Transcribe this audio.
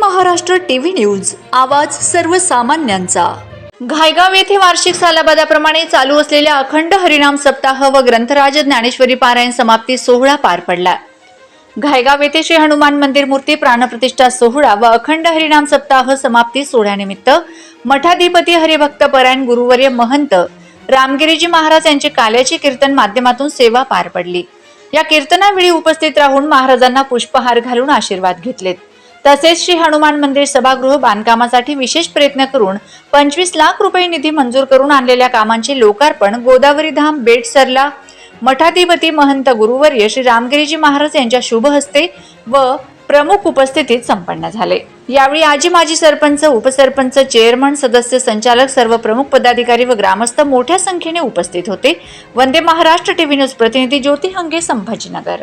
Maharashtra TV news आवाज सर्वसामान्यांचा. घायगाव येथे वार्षिक सालाबादाप्रमाणे चालू असलेल्या अखंड हरिनाम सप्ताह व ग्रंथराज ज्ञानेश्वरी पारायण समाप्ती सोहळा पार पडला. घायगाव येथे श्री हनुमान मंदिर मूर्ती प्राणप्रतिष्ठा सोहळा व अखंड हरिनाम सप्ताह समाप्ती सोहळ्यानिमित्त मठाधिपती हरिभक्त परायण गुरुवर्य महंत रामगिरीजी महाराज यांची काल्याचे कीर्तन माध्यमातून सेवा पार पडली. या कीर्तनावेळी उपस्थित राहून महाराजांना पुष्पहार घालून आशीर्वाद घेतलेत. तसेच श्री हनुमान मंदिर सभागृह बांधकामासाठी विशेष प्रयत्न करून पंचवीस लाख रुपये निधी मंजूर करून आणलेल्या कामांचे लोकार्पण गोदावरी धाम बेटसरला मठाधिपती महंत गुरुवर्य श्री रामगिरीजी महाराज यांच्या शुभ हस्ते व प्रमुख उपस्थितीत संपन्न झाले. यावेळी आजी माजी सरपंच उपसरपंच चेअरमन सदस्य संचालक सर्व प्रमुख पदाधिकारी व ग्रामस्थ मोठ्या संख्येने उपस्थित होते. वंदे महाराष्ट्र टीव्ही न्यूज प्रतिनिधी ज्योती हंगे संभाजीनगर.